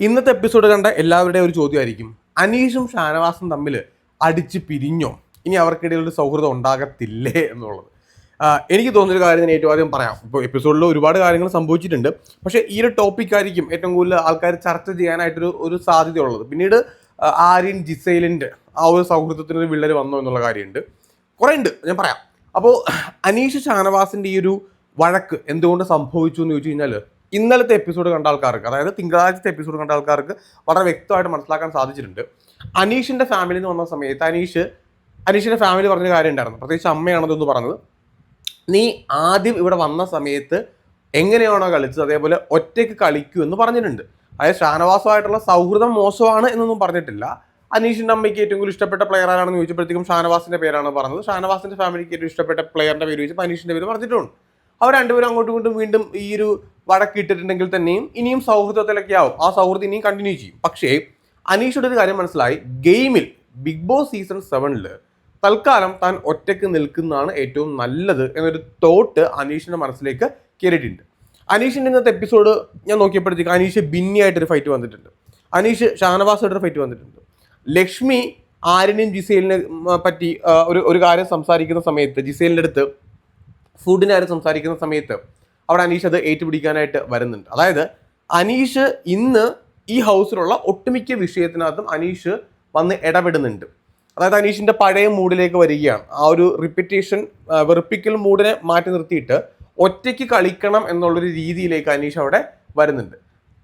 ഇന്നത്തെ എപ്പിസോഡ് കണ്ട എല്ലാവരുടെയും ഒരു ചോദ്യമായിരിക്കും. അനീഷും ഷാനവാസും തമ്മിൽ അടിച്ച് പിരിഞ്ഞോ? ഇനി അവർക്കിടയിൽ ഒരു സൗഹൃദം ഉണ്ടാകത്തില്ലേ എന്നുള്ളത്. എനിക്ക് തോന്നുന്നൊരു കാര്യം ഞാൻ ഏറ്റവും ആദ്യം പറയാം. ഇപ്പോൾ എപ്പിസോഡിൽ ഒരുപാട് കാര്യങ്ങൾ സംഭവിച്ചിട്ടുണ്ട്. പക്ഷേ ഈ ഒരു ടോപ്പിക് ആയിരിക്കും ഏറ്റവും കൂടുതൽ ആൾക്കാർ ചർച്ച ചെയ്യാനായിട്ടൊരു ഒരു സാധ്യതയുള്ളത്. പിന്നീട് ആര്യൻ ജിസൈലിന്റെ ആ ഒരു സൗഹൃദത്തിന് ഒരു വിള്ളൽ വന്നോ എന്നുള്ള കാര്യമുണ്ട്. കുറേ ഉണ്ട് ഞാൻ പറയാം. അപ്പോൾ അനീഷ് ഷാനവാസിന്റെ ഈ ഒരു വഴക്ക് എന്തുകൊണ്ട് സംഭവിച്ചു എന്ന് ചോദിച്ചു കഴിഞ്ഞാൽ ഇന്നലത്തെ എപ്പിസോഡ് കണ്ട ആൾക്കാർക്ക് അതായത് തിങ്കളാഴ്ചത്തെ എപ്പിസോഡ് കണ്ട ആൾക്കാർക്ക് വളരെ വ്യക്തമായിട്ട് മനസ്സിലാക്കാൻ സാധിച്ചിട്ടുണ്ട്. അനീഷിന്റെ ഫാമിലി എന്ന് വന്ന സമയത്ത് അനീഷ് അനീഷിന്റെ ഫാമിലി പറഞ്ഞ കാര്യം ഉണ്ടായിരുന്നു. പ്രത്യേകിച്ച് അമ്മയാണെന്നൊന്ന് പറഞ്ഞത്. നീ ആദ്യം ഇവിടെ വന്ന സമയത്ത് എങ്ങനെയാണോ കളിച്ചത്? അതേപോലെ ഒറ്റയ്ക്ക് കളിക്കൂ എന്ന് പറഞ്ഞിട്ടുണ്ട്. അതായത് ഷാനവാസുമായിട്ടുള്ള സൗഹൃദം മോശമാണ് എന്നൊന്നും പറഞ്ഞിട്ടില്ല. അനീഷിന്റെ അമ്മയ്ക്ക് ഏറ്റവും കൂടുതൽ ഇഷ്ടപ്പെട്ട പ്ലെയർ ആരാണെന്ന് ചോദിച്ചപ്പോഴത്തേക്കും ഷാനവാസിന്റെ പേരാണ് പറഞ്ഞത്. ഷാനവാസിന്റെ ഫാമിലിക്ക് ഏറ്റവും ഇഷ്ടപ്പെട്ട പ്ലെയറിന്റെ പേര് ചോദിച്ചപ്പോൾ അനീഷിന്റെ പേര് പറഞ്ഞിട്ടുണ്ട്. അവർ രണ്ടുപേരും അങ്ങോട്ടും ഇങ്ങോട്ടും വീണ്ടും ഈ ഒരു വടക്കിട്ടിട്ടുണ്ടെങ്കിൽ തന്നെയും ഇനിയും സൗഹൃദത്തിലൊക്കെ ആവും. ആ സൗഹൃദം ഇനിയും കണ്ടിന്യൂ ചെയ്യും. പക്ഷേ അനീഷയുടെ ഒരു കാര്യം മനസ്സിലായി. ഗെയിമിൽ ബിഗ് ബോസ് സീസൺ സെവനിൽ തൽക്കാലം താൻ ഒറ്റയ്ക്ക് നിൽക്കുന്നതാണ് ഏറ്റവും നല്ലത് എന്നൊരു തോട്ട് അനീഷിന്റെ മനസ്സിലേക്ക് കയറിയിട്ടുണ്ട് അനീഷിന്റെ ഇന്നത്തെ എപ്പിസോഡ് ഞാൻ നോക്കിയപ്പോഴത്തേക്ക് അനീഷ് ബിന്നിയായിട്ടൊരു ഫൈറ്റ് വന്നിട്ടുണ്ട്. അനീഷ് ഷാനവാസായിട്ടൊരു ഫൈറ്റ് വന്നിട്ടുണ്ട്. ലക്ഷ്മി ആര്യനെയും ജിസേലിനെ പറ്റി ഒരു ഒരു കാര്യം സംസാരിക്കുന്ന സമയത്ത് ജിസേലിന്റെ അടുത്ത് ഫുഡിന്റെ കാര്യം സംസാരിക്കുന്ന സമയത്ത് അവിടെ അനീഷ് അത് ഏറ്റുപിടിക്കാനായിട്ട് വരുന്നുണ്ട്. അതായത് അനീഷ് ഇന്ന് ഈ ഹൗസിലുള്ള ഒട്ടുമിക്ക വിഷയത്തിനകത്തും അനീഷ് വന്ന് ഇടപെടുന്നുണ്ട്. അതായത് അനീഷിന്റെ പഴയ മൂഡിലേക്ക് വരികയാണ്. ആ ഒരു റിപ്പിറ്റേഷൻ വെറുപ്പിക്കൽ മൂഡിനെ മാറ്റി നിർത്തിയിട്ട് ഒറ്റയ്ക്ക് കളിക്കണം എന്നുള്ളൊരു രീതിയിലേക്ക് അനീഷ് അവിടെ വരുന്നുണ്ട്.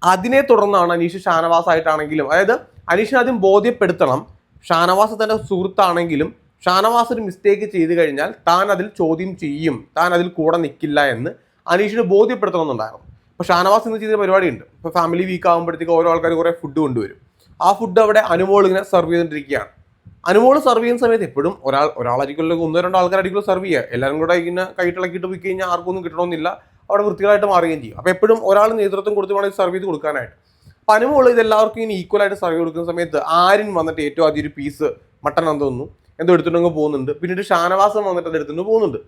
അതിനെ തുടർന്നാണ് അനീഷ് ഷാനവാസ് ആയിട്ടാണെങ്കിലും അതായത് അനീഷിനെ ആദ്യം ബോധ്യപ്പെടുത്തണം. ഷാനവാസ് തന്റെ സുഹൃത്താണെങ്കിലും ഷാനവാസ് ഒരു മിസ്റ്റേക്ക് ചെയ്തു കഴിഞ്ഞാൽ താൻ അതിൽ ചോദ്യം ചെയ്യും. താൻ അതിൽ കൂടെ നിൽക്കില്ല എന്ന് അനീഷിന് ബോധ്യപ്പെടുത്തണമെന്നുണ്ടായിരുന്നു. അപ്പോൾ ഷാനവാസ് ഇന്ന് ചെയ്ത പരിപാടിയുണ്ട്. ഇപ്പോൾ ഫാമിലി വീക്ക് ആകുമ്പോഴത്തേക്ക് ഓരോ ആൾക്കാർ കുറേ ഫുഡ് കൊണ്ടുവരും. ആ ഫുഡ് അവിടെ അനുമോൾ ഇങ്ങനെ സെർവ് ചെയ്തുകൊണ്ടിരിക്കുകയാണ് അനുമോൾ സെർവ് ചെയ്യുന്ന സമയത്ത് എപ്പോഴും ഒരാൾ ഒരാളായിരിക്കുമല്ലോ ഒന്നോ രണ്ടോ ആൾക്കാരായിരിക്കും സെർവ് ചെയ്യുക. എല്ലാവരും കൂടെ ഇങ്ങനെ കൈട്ടിളക്കിയിട്ട് പോയി കഴിഞ്ഞാൽ ആർക്കൊന്നും കിട്ടണമെന്നില്ല. അവിടെ വൃത്തികളായിട്ട് മാറുകയും ചെയ്യും. അപ്പോൾ എപ്പോഴും ഒരാൾ നേതൃത്വം കൊടുത്ത് വേണമെങ്കിൽ സെർവ് ചെയ്ത് കൊടുക്കാനായിട്ട്. അപ്പോൾ അനുമോൾ ഇതെല്ലാവർക്കും ഇനി ഈക്വൽ സെർവ് കൊടുക്കുന്ന സമയത്ത് ആരും വന്നിട്ട് ഏറ്റവും ആദ്യം ഒരു പീസ് മട്ടൺ എന്ന് എന്തോ എടുത്തിട്ടങ്ങ് പോകുന്നുണ്ട്. പിന്നീട് ഷാനവാസം വന്നിട്ട് അത് എടുത്തുകൊണ്ട് പോകുന്നുണ്ട്.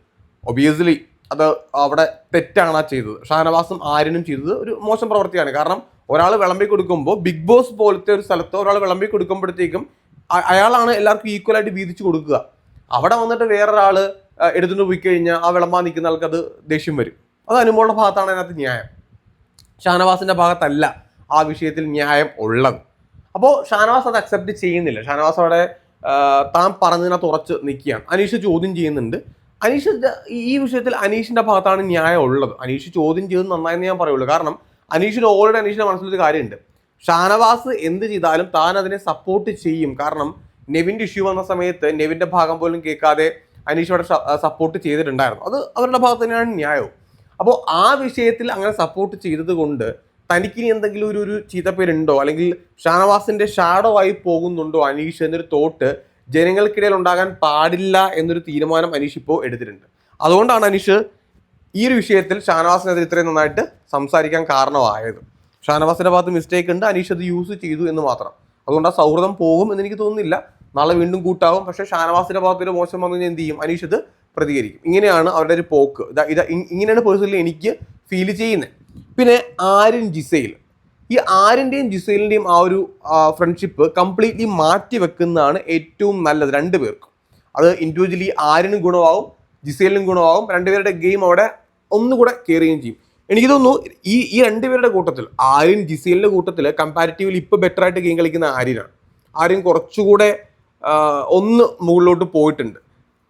ഒബിയസ്ലി അത് അവിടെ തെറ്റാണ് ആ ചെയ്തത്. ഷാനവാസും ആര്യനും ചെയ്തത് ഒരു മോശം പ്രവൃത്തിയാണ്. കാരണം ഒരാൾ വിളമ്പി കൊടുക്കുമ്പോൾ ബിഗ് ബോസ് പോലത്തെ ഒരു സ്ഥലത്ത് ഒരാൾ വിളമ്പി കൊടുക്കുമ്പോഴത്തേക്കും അയാളാണ് എല്ലാവർക്കും ഈക്വൽ ആയിട്ട് വീതിച്ചു കൊടുക്കുക. അവിടെ വന്നിട്ട് വേറൊരാൾ എടുത്തുകൊണ്ട് പോയി കഴിഞ്ഞാൽ ആ വിളമ്പാൻ നിൽക്കുന്ന ആൾക്ക് അത് ദേഷ്യം വരും. അത് അനുമോളുടെ ഭാഗത്താണ് അതിനകത്ത് ന്യായം. ഷാനവാസിന്റെ ഭാഗത്തല്ല ആ വിഷയത്തിൽ ന്യായം ഉള്ളത്. അപ്പോൾ ഷാനവാസ് അത് അക്സെപ്റ്റ് ചെയ്യുന്നില്ല. ഷാനവാസ് അവിടെ താൻ പറഞ്ഞതിനകത്ത് ഉറച്ച് നിൽക്കുകയാണ്. അനീഷ് ചോദ്യം ചെയ്യുന്നുണ്ട്. അനീഷ് ഈ വിഷയത്തിൽ അനീഷിന്റെ ഭാഗത്താണ് ന്യായം ഉള്ളത് അനീഷ് ചോദ്യം ചെയ്തത് നന്നായെന്ന് ഞാൻ പറയുള്ളൂ. കാരണം അനീഷിന് ഓൾറെഡി അനീഷിന്റെ മനസ്സിലൊരു കാര്യമുണ്ട്. ഷാനവാസ് എന്ത് ചെയ്താലും താൻ അതിനെ സപ്പോർട്ട് ചെയ്യും. കാരണം നെവിന്റെ ഇഷ്യൂ വന്ന സമയത്ത് നെവിന്റെ ഭാഗം പോലും കേൾക്കാതെ അനീഷ് അവിടെ സപ്പോർട്ട് ചെയ്തിട്ടുണ്ടായിരുന്നു. അത് അവരുടെ ഭാഗത്ത് തന്നെയാണ് ന്യായവും. അപ്പോൾ ആ വിഷയത്തിൽ അങ്ങനെ സപ്പോർട്ട് ചെയ്തത് കൊണ്ട് തനിക്കിനി എന്തെങ്കിലും ഒരു ഒരു ചീത്തപ്പേരുണ്ടോ? അല്ലെങ്കിൽ ഷാനവാസിന്റെ ഷാഡോ ആയി പോകുന്നുണ്ടോ അനീഷ് എന്നൊരു തോട്ട് ജനങ്ങൾക്കിടയിൽ ഉണ്ടാകാൻ പാടില്ല എന്നൊരു തീരുമാനം അനീഷ് ഇപ്പോൾ എടുത്തിട്ടുണ്ട്. അതുകൊണ്ടാണ് അനീഷ് ഈ ഒരു വിഷയത്തിൽ ഷാനവാസിനെതിരെ ഇത്രയും നന്നായിട്ട് സംസാരിക്കാൻ കാരണമായത്. ഷാനവാസിന്റെ ഭാഗത്ത് മിസ്റ്റേക്ക് ഉണ്ട് അനീഷ് അത് യൂസ് ചെയ്തു എന്ന് മാത്രം. അതുകൊണ്ട് ആ സൗഹൃദം പോകും എന്ന് എനിക്ക് തോന്നുന്നില്ല. നാളെ വീണ്ടും കൂട്ടാവും. പക്ഷേ ഷാനവാസിന്റെ ഭാഗത്ത് ഒരു മോശം വന്നു എന്ത് ചെയ്യും? അനീഷ് ഇത് പ്രതികരിക്കും. ഇങ്ങനെയാണ് അവരുടെ ഒരു പോക്ക്. ഇതാ ഇതാ ഇങ്ങനെയാണ് പേഴ്സണലി എനിക്ക് ഫീൽ ചെയ്യുന്നത്. പിന്നെ ആര്യൻ ജിസൈൽ. ഈ ആര്യന്റെയും ജിസൈലിന്റെയും ആ ഒരു ഫ്രണ്ട്ഷിപ്പ് കംപ്ലീറ്റ്ലി മാറ്റി വെക്കുന്നതാണ് ഏറ്റവും നല്ലത് രണ്ട് പേർക്കും. അത് ഇൻഡിവിജ്വലി ആര്യനും ഗുണമാവും ജിസൈലിനും ഗുണമാവും രണ്ടുപേരുടെ ഗെയിം അവിടെ ഒന്നുകൂടെ കയറുകയും ചെയ്യും. എനിക്ക് തോന്നുന്നു ഈ ഈ രണ്ടുപേരുടെ കൂട്ടത്തിൽ ആര്യൻ ജിസൈലിന്റെ കൂട്ടത്തിൽ കമ്പാരിറ്റീവ്ലി ഇപ്പോൾ ബെറ്റർ ആയിട്ട് ഗെയിം കളിക്കുന്ന ആര്യനാണ്. ആര്യൻ കുറച്ചുകൂടെ ഒന്ന് മുകളിലോട്ട് പോയിട്ടുണ്ട്.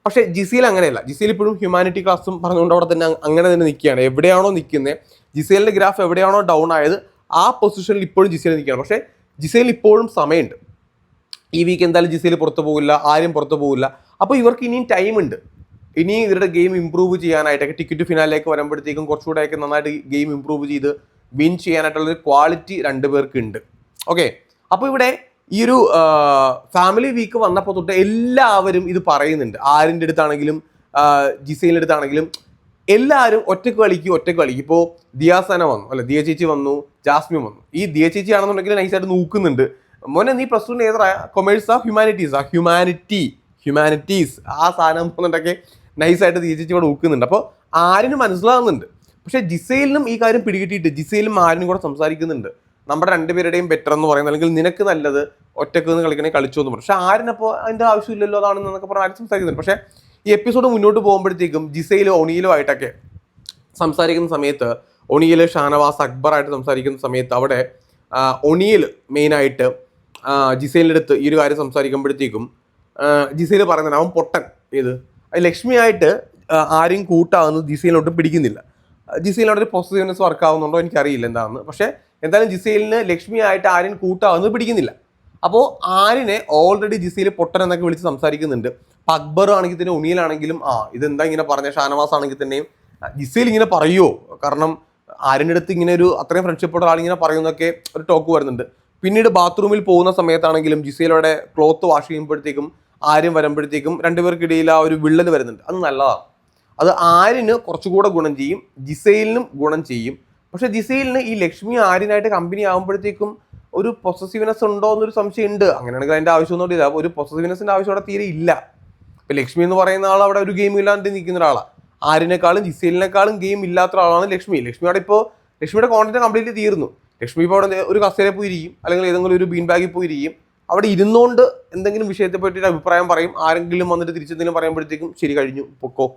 പക്ഷേ ജിസീൽ അങ്ങനെയല്ല. ജിസീൽ ഇപ്പോഴും ഹ്യൂമാനിറ്റി ക്ലാസ്സും പറഞ്ഞുകൊണ്ട് അവിടെ തന്നെ അങ്ങനെ തന്നെ നിൽക്കുകയാണ്. എവിടെയാണോ നിൽക്കുന്നത് ജിസേലിന്റെ ഗ്രാഫ് എവിടെയാണോ ഡൗൺ ആയത് ആ പൊസിഷനിൽ ഇപ്പോഴും ജിസേൽ നിൽക്കുകയാണ്. പക്ഷേ ജിസേൽ ഇപ്പോഴും സമയമുണ്ട്. ഈ വീക്ക് എന്തായാലും ജിസേൽ പുറത്തു പോകില്ല ആരും പുറത്തു പോകില്ല. അപ്പോൾ ഇവർക്ക് ഇനിയും ടൈം ഉണ്ട്. ഇനിയും ഇവരുടെ ഗെയിം ഇമ്പ്രൂവ് ചെയ്യാനായിട്ടൊക്കെ ടിക്കറ്റ് ഫിനാലിലേക്ക് വരുമ്പോഴത്തേക്കും കുറച്ചുകൂടെയൊക്കെ നന്നായിട്ട് ഗെയിം ഇമ്പ്രൂവ് ചെയ്ത് വിൻ ചെയ്യാനായിട്ടുള്ളൊരു ക്വാളിറ്റി രണ്ടുപേർക്ക് ഉണ്ട്. ഓക്കെ അപ്പോൾ ഇവിടെ ഈ ഒരു ഫാമിലി വീക്ക് വന്നപ്പോൾ തൊട്ട് എല്ലാവരും ഇത് പറയുന്നുണ്ട്. ആരിന്റെ അടുത്താണെങ്കിലും ജിസൈലിന്റെ അടുത്താണെങ്കിലും എല്ലാവരും ഒറ്റയ്ക്ക് കളിക്കും ഒറ്റയ്ക്ക് കളിക്കും. ഇപ്പോൾ ദിയാസന വന്നു അല്ല ദിയ ചേച്ചി വന്നു ജാസ്മിൻ വന്നു. ഈ ദിയ ചേച്ചി ആണെന്നുണ്ടെങ്കിൽ നൈസായിട്ട് നോക്കുന്നുണ്ട്. മോനെ നീ പ്ലസ് ടു ഏതാ ഹ്യൂമാനിറ്റീസ് ആ ഹ്യൂമാനിറ്റി ഹ്യൂമാനിറ്റീസ് ആ സാധനം എന്നുണ്ടെങ്കിൽ നൈസായിട്ട് ദിയ ചേച്ചി ഇവിടെ നോക്കുന്നുണ്ട്. അപ്പോൾ ആരിനും മനസ്സിലാകുന്നുണ്ട് പക്ഷേ ജിസയിലിനും ഈ കാര്യം പിടികിട്ടിയിട്ട് ജിസയിലും ആരിനും കൂടെ സംസാരിക്കുന്നുണ്ട്. നമ്മുടെ രണ്ടുപേരുടെയും ബെറ്റർ എന്ന് പറയുന്നത് അല്ലെങ്കിൽ നിനക്ക് നല്ലത് ഒറ്റയ്ക്ക് നിന്ന് കളിക്കണേ കളിച്ചു എന്ന് പറഞ്ഞു പക്ഷെ ആരിനപ്പോൾ അതിന്റെ ആവശ്യമില്ലല്ലോ അതാണെന്നൊക്കെ പറഞ്ഞ് ആരും സംസാരിക്കുന്നുണ്ട് പക്ഷേ ഈ എപ്പിസോഡ് മുന്നോട്ട് പോകുമ്പോഴത്തേക്കും ജിസയിലും ഒണിയിലും ആയിട്ടൊക്കെ സംസാരിക്കുന്ന സമയത്ത് ഒണിയിൽ ഷാനവാസ് അക്ബറായിട്ട് സംസാരിക്കുന്ന സമയത്ത് അവിടെ ഒണിയിൽ മെയിനായിട്ട് ജിസൈലിന്റെ അടുത്ത് ഈ ഒരു കാര്യം സംസാരിക്കുമ്പോഴത്തേക്കും ജിസൈൽ പറയുന്നത് അവൻ പൊട്ടൻ. ഇത് ലക്ഷ്മിയായിട്ട് ആരും കൂട്ടാവുന്നത് ജിസൈലിനൊട്ടും പിടിക്കുന്നില്ല. ജിസൈലിനോട് ഒരു പോസിറ്റീവ്നെസ് വർക്ക് ആവുന്നുണ്ടോ എനിക്കറിയില്ല എന്താണെന്ന്. പക്ഷേ എന്തായാലും ജിസൈലിന് ലക്ഷ്മിയായിട്ട് ആരും കൂട്ടാവുന്നത് പിടിക്കുന്നില്ല. അപ്പോൾ ആരിനെ ഓൾറെഡി ജിസിയിൽ പൊട്ടൻ എന്നൊക്കെ വിളിച്ച് സംസാരിക്കുന്നുണ്ട്. അക്ബർ ആണെങ്കിൽ തന്നെ ഉണിയിലാണെങ്കിലും ആ ഇതെന്താ ഇങ്ങനെ പറഞ്ഞ? ഷാനവാസ് ആണെങ്കിൽ തന്നെയും ജിസിയിൽ ഇങ്ങനെ പറയുമോ കാരണം ആരിന്റെ അടുത്ത് ഇങ്ങനെ ഒരു അത്രയും ഫ്രണ്ട്ഷിപ്പോടെ ആളിങ്ങനെ പറയുന്നൊക്കെ ഒരു ടോക്ക് വരുന്നുണ്ട്. പിന്നീട് ബാത്റൂമിൽ പോകുന്ന സമയത്താണെങ്കിലും ജിസയിലൂടെ ക്ലോത്ത് വാഷ് ചെയ്യുമ്പോഴത്തേക്കും ആരും വരുമ്പോഴത്തേക്കും രണ്ടുപേർക്കിടയിൽ ആ ഒരു വിള്ളൽ വരുന്നുണ്ട്. അത് നല്ലതാണ് അത് ആരിന് കുറച്ചുകൂടെ ഗുണം ചെയ്യും ജിസയിലിനും ഗുണം ചെയ്യും. പക്ഷേ ജിസയിലിന് ഈ ലക്ഷ്മി ആര്യനായിട്ട് കമ്പനി ആകുമ്പോഴത്തേക്കും ഒരു പൊസസീവ്നെസ് ഉണ്ടോ എന്നൊരു സംശയം ഉണ്ട് അങ്ങനെയാണെങ്കിൽ ആവശ്യം ഒന്നും ഇല്ല. ഒരു പൊസസീവ്നെസ്സിന്റെ ആവശ്യം അവിടെ തീരെ ഇല്ല. ഇപ്പം ലക്ഷ്മി എന്ന് പറയുന്ന ആൾ അവിടെ ഒരു ഗെയിം ഇല്ലാണ്ട് നിൽക്കുന്ന ഒരാളാണ് ആരിനേക്കാളും ജിസേലിനേക്കാളും ഗെയിം ഇല്ലാത്ത ഒരാളാണ് ലക്ഷ്മി. ലക്ഷ്മി അവിടെ ഇപ്പോൾ ലക്ഷ്മിയുടെ കോണ്ടന്റ് കംപ്ലീറ്റ് തീർന്നു. ലക്ഷ്മി ഇപ്പോൾ അവിടെ ഒരു കസേരയിൽ പോയിരിക്കും. അല്ലെങ്കിൽ ഏതെങ്കിലും ഒരു ബീൻ ബാഗിൽ പോയിരിക്കും. അവിടെ ഇരുന്നുകൊണ്ട് എന്തെങ്കിലും വിഷയത്തെ പറ്റിയിട്ട് അഭിപ്രായം പറയും. ആരെങ്കിലും വന്നിട്ട് തിരിച്ചെന്തെങ്കിലും പറയുമ്പോഴത്തേക്കും ശരി കഴിഞ്ഞു പൊക്കോ.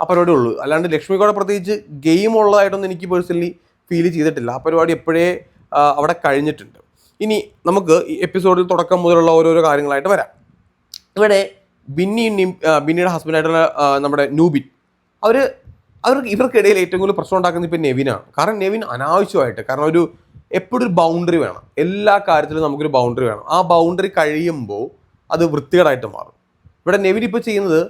ആ പരിപാടി ഉള്ളൂ. അല്ലാണ്ട് ലക്ഷ്മിക്കോടെ പ്രത്യേകിച്ച് ഗെയിം ഉള്ളതായിട്ടൊന്നും എനിക്ക് പേഴ്സണലി ഫീൽ ചെയ്തിട്ടില്ല. ആ പരിപാടി എപ്പോഴേ അവിടെ കഴിഞ്ഞിട്ടുണ്ട്. ഇനി നമുക്ക് ഈ എപ്പിസോഡിൽ തുടക്കം മുതലുള്ള ഓരോരോ കാര്യങ്ങളായിട്ട് വരാം. ഇവിടെ ബിന്നി ബിന്നിയുടെ ഹസ്ബൻഡായിട്ടുള്ള നമ്മുടെ നൂബിൻ. അവർ അവർക്ക് ഇവർക്കിടയിൽ ഏറ്റവും കൂടുതൽ പ്രശ്നം ഉണ്ടാക്കുന്നത് ഇപ്പം നെവിനാണ്. കാരണം നെവിൻ അനാവശ്യമായിട്ട് കാരണം ഒരു എപ്പോഴും ഒരു ബൗണ്ടറി വേണം. എല്ലാ കാര്യത്തിലും നമുക്കൊരു ബൗണ്ടറി വേണം. ആ ബൗണ്ടറി കഴിയുമ്പോൾ അത് വൃത്തികേടായിട്ട് മാറും. ഇവിടെ നെവിൻ ഇപ്പോൾ ചെയ്യുന്നത്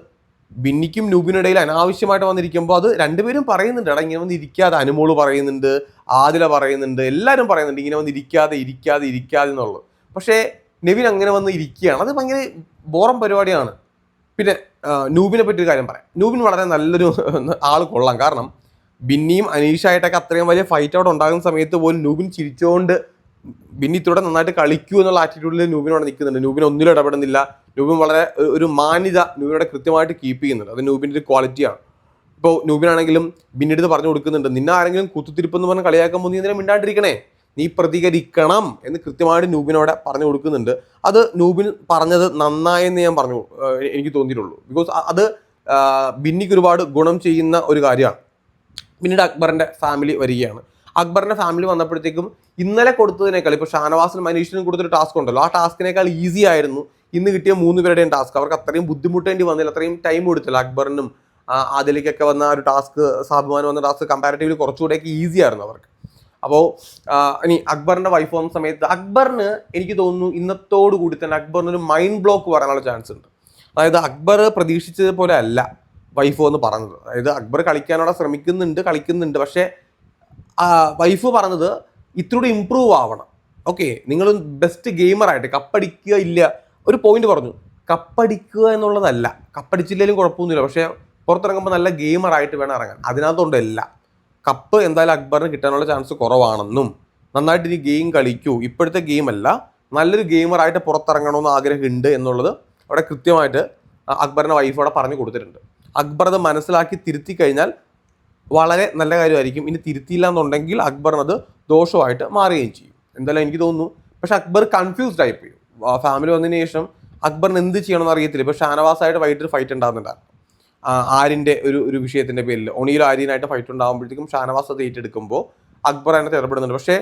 ബിന്നിക്കും നൂബിനിടയിൽ അനാവശ്യമായിട്ട് വന്നിരിക്കുമ്പോൾ അത് രണ്ടുപേരും പറയുന്നുണ്ട്. എടാ ഇങ്ങനെ വന്ന് ഇരിക്കാതെ അനുമോൾ പറയുന്നുണ്ട് ആദില പറയുന്നുണ്ട് എല്ലാവരും പറയുന്നുണ്ട് ഇങ്ങനെ വന്ന് ഇരിക്കാതെ ഇരിക്കാതെ ഇരിക്കാതെ എന്നുള്ളത്. പക്ഷേ നെവിൻ അങ്ങനെ വന്ന് ഇരിക്കുകയാണ്. അത് ഭയങ്കര ബോറം പരിപാടിയാണ്. പിന്നെ നൂബിനെ പറ്റി ഒരു കാര്യം പറയാം. നൂബിൻ വളരെ നല്ലൊരു ആൾ കൊള്ളാം. കാരണം ബിന്നിയും അനീഷായിട്ടൊക്കെ അത്രയും വലിയ ഫൈറ്റ് അവിടെ ഉണ്ടാകുന്ന സമയത്ത് പോലും നൂബിൻ ചിരിച്ചുകൊണ്ട് ബിന്നി നന്നായിട്ട് കളിക്കൂ എന്നുള്ള ആറ്റിറ്റ്യൂഡിൽ നൂബിനോട് നിൽക്കുന്നുണ്ട്. നൂബിൻ ഒന്നിലും ഇടപെടുന്നില്ല. നൂബിൻ വളരെ ഒരു- മാന്യത നൂബിനോടെ കൃത്യമായിട്ട് കീപ്പ് ചെയ്യുന്നുണ്ട്. അത് നൂബിന്റെ ഒരു ക്വാളിറ്റിയാണ് ഇപ്പോൾ നൂബിനാണെങ്കിലും ബിന്നിടുത്ത് പറഞ്ഞു കൊടുക്കുന്നുണ്ട് നിന്നെ ആരെങ്കിലും കുത്തുത്തിരിപ്പെന്ന് പറഞ്ഞ് കളിയാക്കുമ്പോൾ നീ എന്തിനാ മിണ്ടാണ്ടിരിക്കണേ? നീ പ്രതികരിക്കണം എന്ന് കൃത്യമായിട്ട് നൂബിനോടെ പറഞ്ഞു കൊടുക്കുന്നുണ്ട്. അത് നൂബിൻ പറഞ്ഞത് നന്നായെന്ന് ഞാൻ പറഞ്ഞു എനിക്ക് തോന്നിയിട്ടുള്ളൂ. ബിക്കോസ് അത് ബിന്നിക്ക് ഒരുപാട് ഗുണം ചെയ്യുന്ന ഒരു കാര്യമാണ്. പിന്നീട് അക്ബറിന്റെ ഫാമിലി വരികയാണ്. അക്ബറിന്റെ ഫാമിലി വന്നപ്പോഴത്തേക്കും ഇന്നലെ കൊടുത്തതിനേക്കാൾ ഇപ്പോൾ ഷാനവാസിനും മനീഷിനും കൊടുത്തൊരു ടാസ്ക് ഉണ്ടല്ലോ. ആ ടാസ്കിനേക്കാൾ ഈസി ആയിരുന്നു. ഇന്ന് കിട്ടിയ മൂന്ന് പേരുടെയും ടാസ്ക് അവർക്ക് അത്രയും ബുദ്ധിമുട്ടേണ്ടി വന്നില്ല. അത്രയും ടൈം കൊടുത്തില്ല. അക്ബറിനും അതിലേക്കൊക്കെ വന്ന ഒരു ടാസ്ക് സാബുമാൻ വന്ന ടാസ്ക് കമ്പാരിറ്റീവ്ലി കുറച്ചുകൂടെയൊക്കെ ഈസി ആയിരുന്നു അവർക്ക്. അപ്പോൾ ഇനി അക്ബറിന്റെ വൈഫ് വന്ന സമയത്ത് അക്ബറിന് എനിക്ക് തോന്നുന്നു ഇന്നത്തോട് കൂടി തന്നെ അക്ബറിന് ഒരു മൈൻഡ് ബ്ലോക്ക് വരാനുള്ള ചാൻസ് ഉണ്ട്. അതായത് അക്ബർ പ്രതീക്ഷിച്ചത് പോലെ അല്ല വൈഫ് എന്ന് പറഞ്ഞത്. അതായത് അക്ബർ കളിക്കാനോടെ ശ്രമിക്കുന്നുണ്ട് കളിക്കുന്നുണ്ട്. പക്ഷേ വൈഫ് പറഞ്ഞത് ഇത്തിരി ഇമ്പ്രൂവ് ആവണം. ഓക്കെ നിങ്ങൾ ബെസ്റ്റ് ഗെയിമറായിട്ട് കപ്പടിക്കുക ഇല്ല. ഒരു പോയിന്റ് പറഞ്ഞു. കപ്പടിക്കുക എന്നുള്ളതല്ല. കപ്പടിച്ചില്ലെങ്കിലും കുഴപ്പമൊന്നുമില്ല. പക്ഷേ പുറത്തിറങ്ങുമ്പോൾ നല്ല ഗെയിമറായിട്ട് വേണം ഇറങ്ങാൻ. അതിനകത്തുകൊണ്ടല്ല കപ്പ് എന്തായാലും അക്ബറിന് കിട്ടാനുള്ള ചാൻസ് കുറവാണെന്നും. നന്നായിട്ട് ഇനി ഗെയിം കളിക്കൂ. ഇപ്പോഴത്തെ ഗെയിമല്ല നല്ലൊരു ഗെയിമറായിട്ട് പുറത്തിറങ്ങണമെന്ന് ആഗ്രഹമുണ്ട് എന്നുള്ളത് അവിടെ കൃത്യമായിട്ട് അക്ബറിന്റെ വൈഫ് പറഞ്ഞു കൊടുത്തിട്ടുണ്ട്. അക്ബർ അത് മനസ്സിലാക്കി തിരുത്തി കഴിഞ്ഞാൽ വളരെ നല്ല കാര്യമായിരിക്കും. ഇനി തിരുത്തിയില്ല എന്നുണ്ടെങ്കിൽ അക്ബറിനത് ദോഷമായിട്ട് മാറുകയും ചെയ്യും. എന്തായാലും എനിക്ക് തോന്നുന്നു. പക്ഷെ അക്ബർ കൺഫ്യൂസ്ഡ് ആയി പോയി. ഫാമിലി വന്നതിന് ശേഷം അക്ബറിന് എന്ത് ചെയ്യണമെന്ന് അറിയത്തില്ല. ഇപ്പോൾ ഷാനവാസായിട്ട് വൈകിട്ട് ഫൈറ്റ് ഉണ്ടാകുന്നുണ്ടായിരുന്നു ആരിന്റെ ഒരു ഒരു വിഷയത്തിന്റെ പേരിൽ. ഒണിയിൽ ആര്യനായിട്ട് ഫൈറ്റ് ഉണ്ടാകുമ്പോഴത്തേക്കും ഷാനവാസ് അത് ഏറ്റെടുക്കുമ്പോൾ അക്ബർ അതിനകത്ത് ഇടപെടുന്നുണ്ട് പക്ഷേ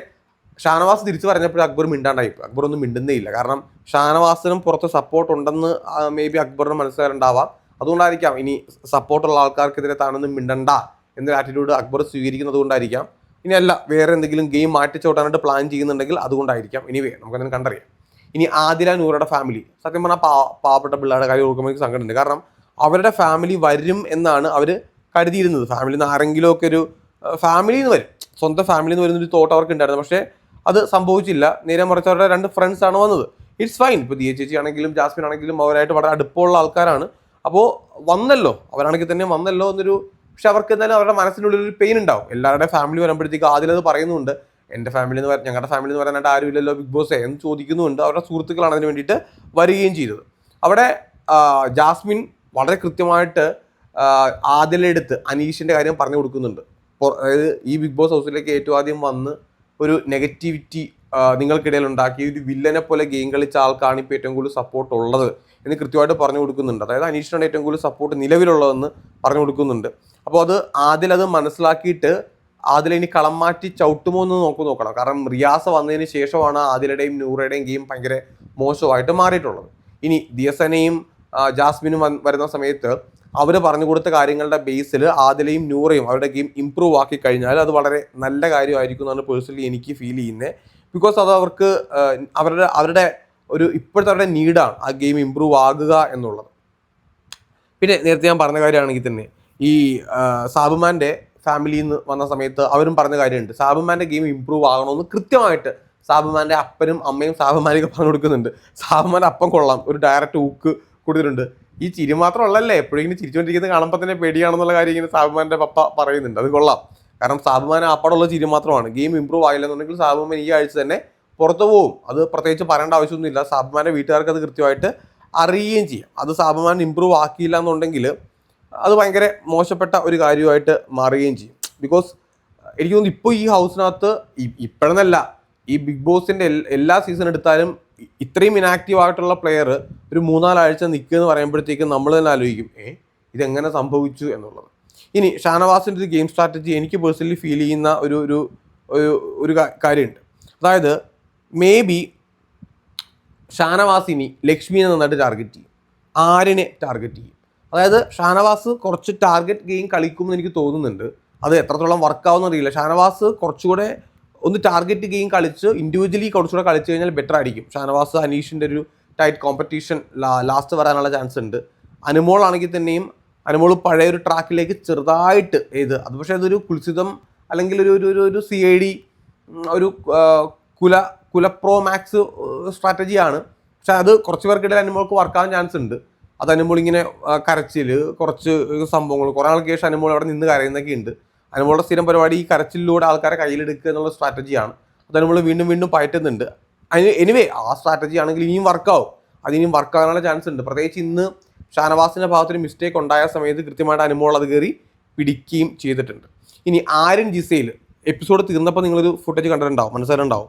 ഷാനവാസ് തിരിച്ചു പറഞ്ഞപ്പോഴും അക്ബർ മിണ്ടാണ്ടായി. അക്ബർ ഒന്നും മിണ്ടുന്നേ ഇല്ല കാരണം ഷാനവാസിനും പുറത്ത് സപ്പോർട്ട് ഉണ്ടെന്ന് മേ ബി അക്ബറിന് മനസ്സിലായിട്ടുണ്ടാവാം. അതുകൊണ്ടായിരിക്കാം ഇനി സപ്പോർട്ടുള്ള ആൾക്കാർക്കെതിരെ താനൊന്നും മിണ്ടണ്ട. എന്നൊരു ആറ്റിറ്റ്യൂഡ് അക്ബർ സ്വീകരിക്കുന്നത് കൊണ്ടായിരിക്കാം. ഇനി അല്ല വേറെ എന്തെങ്കിലും ഗെയിം മാറ്റിച്ചോട്ടാനായിട്ട് പ്ലാൻ ചെയ്യുന്നുണ്ടെങ്കിൽ അതുകൊണ്ടായിരിക്കാം. ഇനി നമുക്ക് അതിന് കണ്ടറിയാം. ഇനി ആദില നൂറയുടെ ഫാമിലി സത്യം പറഞ്ഞാൽ പാ പാവപ്പെട്ട പിള്ളേരുടെ കാര്യം ഓർക്കുമ്പോൾ എനിക്ക് സങ്കടമുണ്ട്. കാരണം അവരുടെ ഫാമിലി വരും എന്നാണ് അവർ കരുതിയിരുന്നത്. ഫാമിലിയിൽ നിന്ന് ആരെങ്കിലും ഒക്കെ ഒരു ഫാമിലിയിൽ നിന്ന് വരും. സ്വന്തം ഫാമിലിയിൽ നിന്ന് വരുന്നൊരു തോട്ട് അവർക്ക് ഉണ്ടായിരുന്നു. പക്ഷേ അത് സംഭവിച്ചില്ല. നേരെ മറിച്ച് അവരുടെ രണ്ട് ഫ്രണ്ട്സ് ആണ് വന്നത്. ഇറ്റ്സ് ഫൈൻ ഇപ്പോൾ ദിയ ചേച്ചി ആണെങ്കിലും ജാസ്മിൻ ആണെങ്കിലും അവരായിട്ട് വളരെ അടുപ്പമുള്ള ആൾക്കാരാണ്. അപ്പോൾ വന്നല്ലോ. അവരാണെങ്കിൽ തന്നെ വന്നല്ലോ എന്നൊരു പക്ഷെ അവർക്ക് എന്തായാലും അവരുടെ മനസ്സിനുള്ളിൽ ഒരു പെയിൻ ഉണ്ടാവും. എല്ലാവരുടെ ഫാമിലി വരുമ്പോഴത്തേക്ക് ആദ്യം അത് പറയുന്നുണ്ട്. എന്റെ ഫാമിലി എന്ന് പറഞ്ഞ ഞങ്ങളുടെ ഫാമിലി എന്ന് പറഞ്ഞിട്ട് ആരും ഇല്ലല്ലോ ബിഗ് ബോസ് എന്ന് ചോദിക്കുന്നുണ്ട്. അവരുടെ സുഹൃത്തുക്കളാണ് അതിന് വേണ്ടിയിട്ട് വരികയും ചെയ്തത്. അവിടെ ജാസ്മിൻ വളരെ കൃത്യമായിട്ട് ആദിലെടുത്ത് അനീഷിന്റെ കാര്യം പറഞ്ഞു കൊടുക്കുന്നുണ്ട്. അതായത് ഈ ബിഗ് ബോസ് ഹൗസിലേക്ക് ഏറ്റവും ആദ്യം വന്ന് ഒരു നെഗറ്റിവിറ്റി നിങ്ങൾക്കിടയിൽ ഉണ്ടാക്കി. ഒരു വില്ലനെ പോലെ ഗെയിം കളിച്ച ആൾക്കാണ് ഇപ്പോൾ ഏറ്റവും കൂടുതൽ സപ്പോർട്ട് ഉള്ളത് എന്ന് കൃത്യമായിട്ട് പറഞ്ഞു കൊടുക്കുന്നുണ്ട്. അതായത് അനീഷിനാണ് ഏറ്റവും കൂടുതൽ സപ്പോർട്ട് നിലവിലുള്ളതെന്ന് പറഞ്ഞു കൊടുക്കുന്നുണ്ട്. അപ്പോൾ അത് ആദ്യം അത് മനസ്സിലാക്കിയിട്ട് ആദില ഇനി കളം മാറ്റി ചവിട്ടുമോ എന്ന് നോക്കു നോക്കണം. കാരണം റിയാസ് വന്നതിന് ശേഷമാണ് ആദിലയുടെയും നൂറയുടെയും ഗെയിം ഭയങ്കര മോശമായിട്ട് മാറിയിട്ടുള്ളത്. ഇനി ദിയസനയും ജാസ്മിനും വരുന്ന സമയത്ത് അവർ പറഞ്ഞു കൊടുത്ത കാര്യങ്ങളുടെ ബേസിൽ ആദിലയും നൂറയും അവരുടെ ഗെയിം ഇമ്പ്രൂവ് ആക്കി കഴിഞ്ഞാൽ അത് വളരെ നല്ല കാര്യമായിരിക്കും എന്നാണ് പേഴ്സണലി എനിക്ക് ഫീൽ ചെയ്യുന്നത് ബിക്കോസ് അത് അവർക്ക് അവരുടെ അവരുടെ ഒരു ഇപ്പോഴത്തെ അവരുടെ നീഡാണ് ആ ഗെയിം ഇമ്പ്രൂവ് ആകുക എന്നുള്ളത്. പിന്നെ നേരത്തെ ഞാൻ പറഞ്ഞ കാര്യമാണെങ്കിൽ തന്നെ ഈ സാബുമാന്റെ ഫാമിലിയിൽ നിന്ന് വന്ന സമയത്ത് അവരും പറഞ്ഞ കാര്യമുണ്ട്. സാബുമാന്റെ ഗെയിം ഇമ്പ്രൂവ് ആകണമെന്ന് കൃത്യമായിട്ട് സാബുമാന്റെ അപ്പനും അമ്മയും സാബുമാനൊക്കെ പറഞ്ഞു കൊടുക്കുന്നുണ്ട്. സാബുമാന്റെ അപ്പം കൊള്ളാം. ഒരു ഡയറക്റ്റ് ഊക്ക് കൊടുത്തിട്ടുണ്ട്. ഈ ചിരി മാത്രം മാത്രമല്ലല്ലേ എപ്പോഴെങ്കിലും ചിരിച്ചുകൊണ്ടിരിക്കുന്നത് കാണുമ്പോൾ തന്നെ പേടിയാണെന്നുള്ള കാര്യം ഇങ്ങനെ സാബുമാന്റെ പപ്പ പറയുന്നുണ്ട്. അത് കൊള്ളാം. കാരണം സാബുമാൻ അപ്പടുള്ള ചിരി മാത്രമാണ്. ഗെയിം ഇമ്പ്രൂവ് ആയില്ലെന്നുണ്ടെങ്കിൽ സാബുമാൻ ഈ ആഴ്ച തന്നെ പുറത്തു പോവും. അത് പ്രത്യേകിച്ച് പറയേണ്ട ആവശ്യമൊന്നുമില്ല. സാബുമാന്റെ വീട്ടുകാർക്ക് അത് കൃത്യമായിട്ട് അറിയുകയും ചെയ്യും. അത് സാബുമാൻ ഇമ്പ്രൂവ് ആക്കിയില്ല എന്നുണ്ടെങ്കിൽ അത് ഭയങ്കര മോശപ്പെട്ട ഒരു കാര്യമായിട്ട് മാറുകയും ചെയ്യും. ബിക്കോസ് എനിക്ക് തോന്നുന്നു ഇപ്പോൾ ഈ ഹൗസിനകത്ത് ഇപ്പോഴെന്നല്ല ഈ ബിഗ് ബോസിന്റെ എല്ലാ സീസൺ എടുത്താലും ഇത്രയും ഇനാക്റ്റീവ് ആയിട്ടുള്ള പ്ലെയർ ഒരു മൂന്നാലാഴ്ച നിൽക്കുക എന്ന് പറയുമ്പോഴത്തേക്കും നമ്മൾ തന്നെ ആലോചിക്കും ഏ ഇതെങ്ങനെ സംഭവിച്ചു? എന്നുള്ളത്. ഇനി ഷാനവാസിന്റെ ഒരു ഗെയിം സ്ട്രാറ്റജി എനിക്ക് പേഴ്സണലി ഫീൽ ചെയ്യുന്ന ഒരു ഒരു ഒരു കാര്യമുണ്ട്. അതായത് മേ ബി ഷാനവാസിനി ലക്ഷ്മിനെ നന്നായിട്ട് ടാർഗറ്റ് ചെയ്യും. ആരിനെ ടാർഗറ്റ് ചെയ്യും? അതായത് ഷാനവാസ് കുറച്ച് ടാർഗറ്റ് ഗെയിം കളിക്കുമെന്ന് എനിക്ക് തോന്നുന്നുണ്ട്. അത് എത്രത്തോളം വർക്കാവുന്ന അറിയില്ല. ഷാനവാസ് കുറച്ചുകൂടെ ഒന്ന് ടാർഗറ്റ് ഗെയിം കളിച്ച് ഇൻഡിവിജ്വലി കുറച്ചുകൂടെ കളിച്ചു കഴിഞ്ഞാൽ ബെറ്റർ ആയിരിക്കും. ഷാനവാസ് അനീഷിന്റെ ഒരു ടൈറ്റ് കോമ്പറ്റീഷൻ ലാസ്റ്റ് വരാനുള്ള ചാൻസ് ഉണ്ട്. അനുമോൾ ആണെങ്കിൽ തന്നെയും അനുമോൾ പഴയ ഒരു ട്രാക്കിലേക്ക് ചെറുതായിട്ട് ഏത് അത് പക്ഷേ അതൊരു കുൽസിതം അല്ലെങ്കിൽ ഒരു ഒരു ഒരു സി ഐ ഡി ഒരു കുല കുല പ്രോ മാക്സ് സ്ട്രാറ്റജിയാണ് പക്ഷേ അത് കുറച്ച് പേർക്കിടയിൽ അനുമോൾക്ക് വർക്കാവാൻ ചാൻസ് ഉണ്ട്. അത് അനുമോൾ ഇങ്ങനെ കരച്ചിൽ കുറച്ച് സംഭവങ്ങൾ കുറേ ആൾക്ക് ശേഷം അനുമോൾ അവിടെ നിന്ന് കരയുന്നൊക്കെ ഉണ്ട്. അനുമോളുടെ സ്ഥിരം പരിപാടി ഈ കരച്ചിലൂടെ ആൾക്കാരെ കയ്യിലെടുക്കുക എന്നുള്ള സ്ട്രാറ്റജിയാണ്. അത് അനുമോൾ വീണ്ടും വീണ്ടും പയറ്റുന്നുണ്ട്. അതിന് എനിവേ ആ സ്ട്രാറ്റജി ആണെങ്കിൽ ഇനിയും വർക്കാവും അത് ഇനിയും വർക്കാകാനുള്ള ചാൻസ് ഉണ്ട്. പ്രത്യേകിച്ച് ഇന്ന് ഷാനവാസിന്റെ ഭാഗത്തൊരു മിസ്റ്റേക്ക് ഉണ്ടായ സമയത്ത് കൃത്യമായിട്ട് അനുമോൾ അത് കയറി പിടിക്കുകയും ചെയ്തിട്ടുണ്ട്. ഇനി ആര്യൻ ജിസയിൽ എപ്പിസോഡ് തീർന്നപ്പോൾ നിങ്ങളൊരു ഫുട്ടേജ് കണ്ടിട്ടുണ്ടാവും മനസ്സിലുണ്ടാവും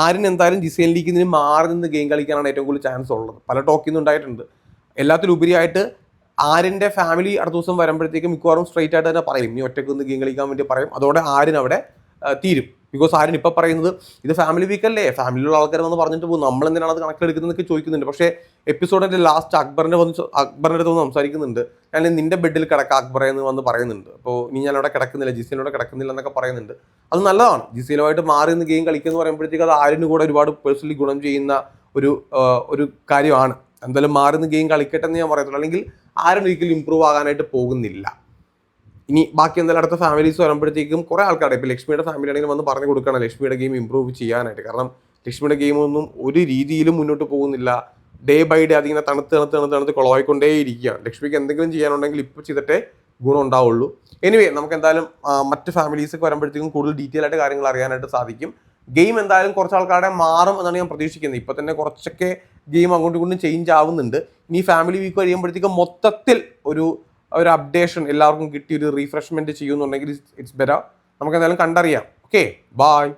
ആര്യൻ എന്തായാലും ജിസയിലേക്ക് ഇതിന് മാറി നിന്ന് ഗെയിം കളിക്കാനാണ് ഏറ്റവും കൂടുതൽ ചാൻസ് ഉള്ളത്. പല ടോക്കിന്നും ഉണ്ടായിട്ടുണ്ട്. എല്ലാത്തിലും ഉപരിയായിട്ട് ആര്യന്റെ ഫാമിലി അടുത്ത ദിവസം വരുമ്പോഴത്തേക്കും മിക്കവാറും സ്ട്രൈറ്റ് ആയിട്ട് തന്നെ പറയും. നീ ഒറ്റയ്ക്ക് നിന്ന് ഗെയിം കളിക്കാൻ വേണ്ടി പറയും. അതോടെ ആര്യൻ അവിടെ തീരും. ബിക്കോസ് ആര്യൻ ഇപ്പം പറയുന്നത് ഇത് ഫാമിലി വീക്ക് അല്ലേ? ഫാമിലിയിലുള്ള ആൾക്കാർ വന്ന് പറഞ്ഞിട്ട് പോകും നമ്മൾ എന്തിനാണ് അത് കണക്കെടുക്കുന്നതൊക്കെ ചോദിക്കുന്നുണ്ട്. പക്ഷേ എപ്പിസോഡിന്റെ ലാസ്റ്റ് അക്ബറിന്റെ വന്ന് അക്ബറിന്റെ അടുത്ത് വന്ന് സംസാരിക്കുന്നുണ്ട്. ഞാൻ നിന്റെ ബെഡിൽ കിടക്കാം അക്ബറെ എന്ന് വന്ന് പറയുന്നുണ്ട്. അപ്പോൾ നീ ഞാൻ അവിടെ കിടക്കുന്നില്ല. ജിസയിലൂടെ കിടക്കുന്നില്ല എന്നൊക്കെ പറയുന്നുണ്ട്. അത് നല്ലതാണ്. ജിസയിലുമായിട്ട് മാറി നിന്ന് ഗെയിം കളിക്കുക എന്ന് പറയുമ്പോഴത്തേക്ക് അത് ആര്യന് കൂടെ ഒരുപാട് പേഴ്സണലി ഗുണം ചെയ്യുന്ന ഒരു ഒരു കാര്യമാണ്. എന്തായാലും മാറി നിന്ന് ഗെയിം കളിക്കട്ടെ എന്ന് ഞാൻ പറയത്തുള്ളൂ. അല്ലെങ്കിൽ ആരും ഒരിക്കലും ഇമ്പ്രൂവ് ആകാനായിട്ട് പോകുന്നില്ല. ഇനി ബാക്കി എന്തായാലും അടുത്ത ഫാമിലീസ് വരുമ്പോഴത്തേക്കും കുറേ ആൾക്കാരുടെ ഇപ്പോൾ ലക്ഷ്മിയുടെ ഫാമിലി ആണെങ്കിലും വന്ന് പറഞ്ഞു കൊടുക്കണം ലക്ഷ്മിയുടെ ഗെയിം ഇമ്പ്രൂവ് ചെയ്യാനായിട്ട്. കാരണം ലക്ഷ്മിയുടെ ഗെയിമൊന്നും ഒരു രീതിയിലും മുന്നോട്ട് പോകുന്നില്ല. ഡേ ബൈ ഡേ അതിങ്ങനെ തണുത്ത് തണുത്ത് തണുത്ത് തണുത്ത് കുളവായിക്കൊണ്ടേ ഇരിക്കുകയാണ് ലക്ഷ്മിക്ക് എന്തെങ്കിലും ചെയ്യാനുണ്ടെങ്കിൽ ഇപ്പോൾ ചെയ്തിട്ടേ ഗുണം ഉണ്ടാവുള്ളൂ. എനിവേ നമുക്ക് എന്തായാലും മറ്റ് ഫാമിലീസ് ഒക്കെ വരുമ്പോഴത്തേക്കും കൂടുതൽ ഡീറ്റെയിൽ ആയിട്ട് കാര്യങ്ങൾ അറിയാനായിട്ട് സാധിക്കും. ഗെയിം എന്തായാലും കുറച്ച് ആൾക്കാരുടെ മാറും എന്നാണ് ഞാൻ പ്രതീക്ഷിക്കുന്നത്. ഇപ്പം തന്നെ കുറച്ചൊക്കെ ഗെയിം അങ്ങോട്ടും ഇങ്ങോട്ടും ചേഞ്ച് ആവുന്നുണ്ട്. ഇനി ഫാമിലി വീക്ക് കഴിയുമ്പോഴത്തേക്കും മൊത്തത്തിൽ ഒരു ഒരു അപ്ഡേഷൻ എല്ലാവർക്കും കിട്ടി ഒരു റീഫ്രഷ്മെന്റ് ചെയ്യുന്നുണ്ടെങ്കിൽ ഇറ്റ്സ് ബെറ്റർ നമുക്ക് എന്തായാലും കണ്ടറിയാം. Okay bye